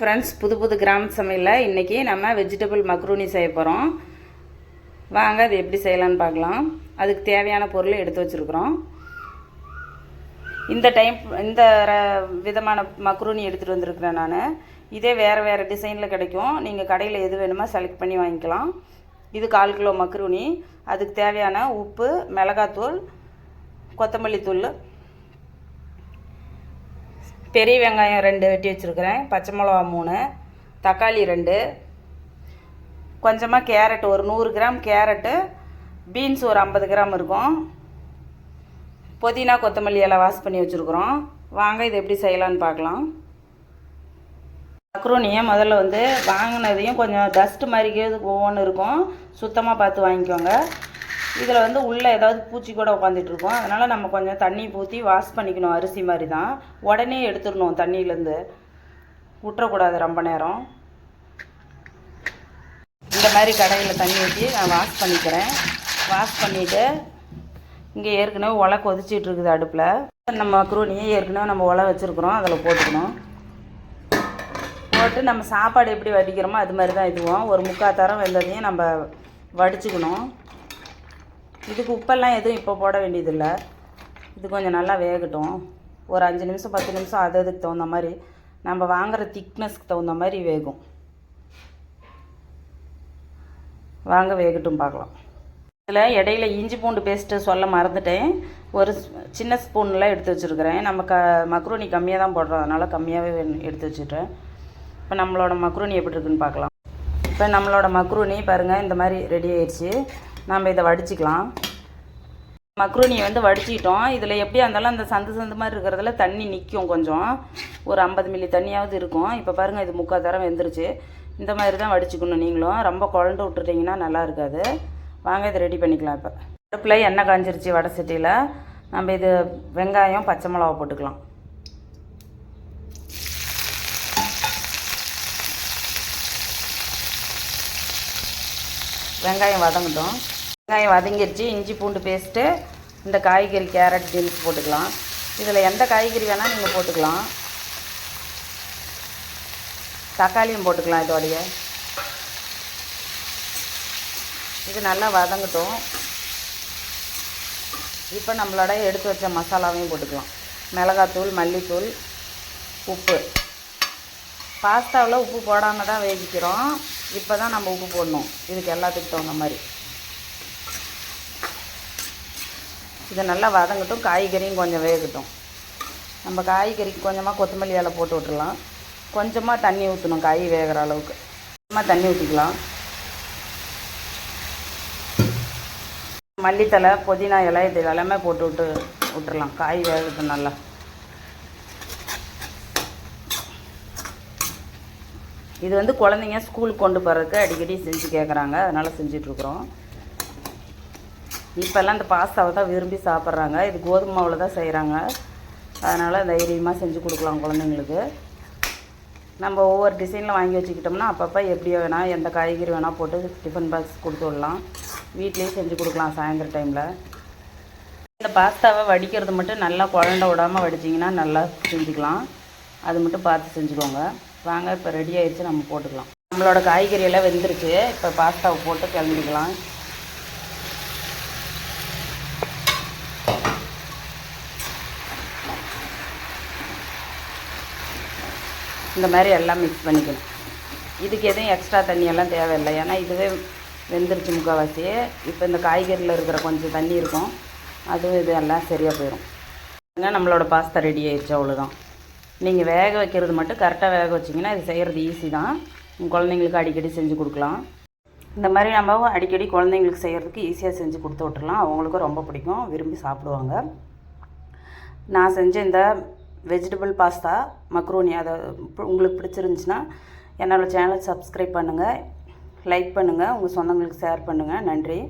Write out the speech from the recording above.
Friends புது புது கிராம சமையலில் இன்றைக்கி நம்ம வெஜிடபிள் மக்ரூனி செய்ய போகிறோம் வாங்க அது எப்படி செய்யலான்னு பார்க்கலாம். அதுக்கு தேவையான பொருள் எடுத்து வச்சுருக்குறோம். இந்த டைம் இந்த ர- விதமான மக்ரூனி எடுத்துகிட்டு வந்திருக்கிறேன் நான். இதே வேறு வேறு டிசைனில் கிடைக்கும். நீங்கள் கடையில் எது வேணுமோ செலக்ட் பண்ணி வாங்கிக்கலாம். இது கால் கிலோ மக்ரூனி அதுக்கு தேவையான உப்பு மிளகாத்தூள் கொத்தமல்லி தூள் பெரிய வெங்காயம் ரெண்டு வெட்டி வச்சுருக்கிறேன். பச்சை மிளகா மூணு தக்காளி ரெண்டு. கொஞ்சமாக கேரட் ஒரு நூறு கிராம் கேரட்டு பீன்ஸ் ஒரு ஐம்பது கிராம் இருக்கும். புதினா கொத்தமல்லி எல்லாம் வாஷ் பண்ணி வச்சுருக்குறோம். வாங்க இது எப்படி செய்யலான்னு பார்க்கலாம். மக்ரோனியை முதல்ல வந்து வாங்கினதையும் கொஞ்சம் டஸ்ட் மாதிரி ஒவ்வொன்று இருக்கும். சுத்தமாக பார்த்து வாங்கிக்கோங்க. இதில் வந்து உள்ளே ஏதாவது பூச்சி கூட உட்காந்துட்டு அதனால் நம்ம கொஞ்சம் தண்ணி ஊற்றி வாஷ் பண்ணிக்கணும். அரிசி மாதிரி தான் உடனே எடுத்துடணும் தண்ணியிலேருந்து விட்டுறக்கூடாது ரொம்ப நேரம். இந்த மாதிரி கடையில் தண்ணி ஊற்றி நான் வாஷ் பண்ணிக்கிறேன். வாஷ் பண்ணிவிட்டு இங்கே ஏற்கனவே ஒலை கொதிச்சிட்டு இருக்குது அடுப்பில். நம்ம மக்ரூனியை ஏற்கனவே நம்ம ஒலை வச்சுருக்குறோம். அதில் போட்டுக்கணும். போட்டு நம்ம சாப்பாடு எப்படி வடிக்கிறோமோ அது மாதிரி தான் இதுவும். ஒரு முக்கால் தரம் வெந்ததையும் நம்ம வடிச்சுக்கணும். இதுக்கு உப்பெல்லாம் எதுவும் இப்போ போட வேண்டியதில்லை. இது கொஞ்சம் நல்லா வேகட்டும். ஒரு அஞ்சு நிமிஷம் பத்து நிமிஷம் அது அதுக்கு தகுந்த மாதிரி நம்ம வாங்குற திக்னஸ்க்கு தகுந்த மாதிரி வேகும். வாங்க வேகட்டும் பார்க்கலாம். இதில் இடையில இஞ்சி பூண்டு பேஸ்ட்டு சொல்ல மறந்துட்டேன். ஒரு சின்ன ஸ்பூனில் எடுத்து வச்சுருக்கிறேன். நம்ம க மக்ரூனி கம்மியாக தான் போடுறோம். அதனால் கம்மியாகவே எடுத்து வச்சுட்டேன். இப்போ நம்மளோட மக்ரூனி எப்படி இருக்குன்னு பார்க்கலாம். இப்போ நம்மளோட மக்ரூனி பாருங்கள் இந்த மாதிரி ரெடி ஆயிடுச்சு. நம்ம இதை வடிச்சிக்கலாம். மக்ரூனியை வந்து வடிச்சிக்கிட்டோம் இதில் எப்படியா இருந்தாலும் அந்த சந்து சந்து மாதிரி இருக்கிறதுல தண்ணி நிற்கும் கொஞ்சம். ஒரு ஐம்பது மில்லி தண்ணியாவது இருக்கும். இப்போ பாருங்கள் இது முக்கால் தரம் வெந்துருச்சு. இந்த மாதிரி தான் வடிச்சுக்கணும் நீங்களும். ரொம்ப குழண்டு விட்டுட்டிங்கன்னா நல்லா இருக்காது. வாங்க இதை ரெடி பண்ணிக்கலாம் இப்போ. அடுப்பில் எண்ணெய் காஞ்சிருச்சு வடை சட்டியில். நம்ம இது வெங்காயம் பச்சை மிளகா போட்டுக்கலாம். வெங்காயம் வதங்கட்டும். வெங்காயம் வதங்கிருச்சு இஞ்சி பூண்டு பேஸ்ட்டு இந்த காய்கறி கேரட் பீன்ஸ் போட்டுக்கலாம். இதில் எந்த காய்கறி வேணால் நீங்கள் போட்டுக்கலாம். தக்காளியும் போட்டுக்கலாம் இதோடைய. இது நல்லா வதங்கட்டும். இப்போ நம்மளோட எடுத்து வச்ச மசாலாவையும் போட்டுக்கலாம். மிளகாத்தூள் மல்லித்தூள் உப்பு. பாஸ்தாவில் உப்பு போடாமல் தான் வேவிக்கிறோம் இப்போ தான் நம்ம உப்பு போடணும். இதுக்கு எல்லாத்துக்கும் தகுந்த மாதிரி. இதை நல்லா வதங்கட்டும் காய்கறியும் கொஞ்சம் வேகட்டும். நம்ம காய்கறிக்கு கொஞ்சமாக கொத்தமல்லி இலை போட்டு விட்டுடலாம் கொஞ்சமாக தண்ணி ஊற்றணும் காய் வேகிற அளவுக்கு. கொஞ்சமாக தண்ணி ஊற்றிக்கலாம் மல்லித்தலை புதினா இலை இது எல்லாமே போட்டு விட்டு விட்டுறலாம். காய் வேகட்டும் நல்லா. இது வந்து குழந்தைங்க ஸ்கூலுக்கு கொண்டு போகிறதுக்கு அடிக்கடி செஞ்சு கேட்குறாங்க அதனால் செஞ்சிட்ருக்குறோம் இப்போல்லாம் இந்த பாஸ்தாவை தான் விரும்பி சாப்பிட்றாங்க. இது கோதுமை மாவில் தான் செய்கிறாங்க அதனால் தைரியமாக செஞ்சு கொடுக்கலாம் குழந்தைங்களுக்கு. நம்ம ஒவ்வொரு டிசைனில் வாங்கி வச்சுக்கிட்டோம்னா அப்பப்போ எப்படி வேணால் எந்த காய்கறி வேணால் போட்டு டிஃபன் பாக்ஸ் கொடுத்து விடலாம். வீட்லேயே செஞ்சு கொடுக்கலாம் சாயந்தர டைமில் இந்த பாஸ்தாவை வடிக்கிறது மட்டும் நல்லா குழண்ட விடாமல் வடிச்சிங்கன்னா நல்லா செஞ்சுக்கலாம். அது மட்டும் பார்த்து செஞ்சுக்கோங்க. வாங்க இப்போ ரெடி ஆயிடுச்சு நம்ம போட்டுக்கலாம். நம்மளோட காய்கறி எல்லாம் வெந்துருச்சு. இப்போ பாஸ்தாவை போட்டு கிளம்பிக்கலாம். இந்த மாதிரி எல்லாம் மிக்ஸ் பண்ணிக்கணும். இதுக்கு எதுவும் எக்ஸ்ட்ரா தண்ணியெல்லாம் தேவையில்லை. ஏன்னா இதுவே வெந்துருச்சு முக்கால்வாசி. இப்போ இந்த காய்கறியில் இருக்கிற கொஞ்சம் தண்ணி இருக்கும். அதுவும் இது எல்லாம் சரியாக போயிடும் நம்மளோட பாஸ்தா ரெடி ஆயிடுச்சு அவ்வளோதான் நீங்கள் வேக வைக்கிறது மட்டும் கரெக்டாக வேக வச்சிங்கன்னா இது செய்கிறது ஈஸி தான். குழந்தைங்களுக்கு அடிக்கடி செஞ்சு கொடுக்கலாம். இந்த மாதிரி நம்ம அடிக்கடி குழந்தைங்களுக்கு செய்கிறதுக்கு ஈஸியாக செஞ்சு கொடுத்து விட்டுறலாம். அவங்களுக்கும் ரொம்ப பிடிக்கும். விரும்பி சாப்பிடுவாங்க. நான் செஞ்ச இந்த வெஜிடபிள் பாஸ்தா மக்ரோனி அதை உங்களுக்கு பிடிச்சிருந்துச்சுன்னா என்னோடய சேனலை சப்ஸ்கிரைப் பண்ணுங்கள் லைக் பண்ணுங்கள் உங்கள் சொந்தங்களுக்கு ஷேர் பண்ணுங்கள் நன்றி.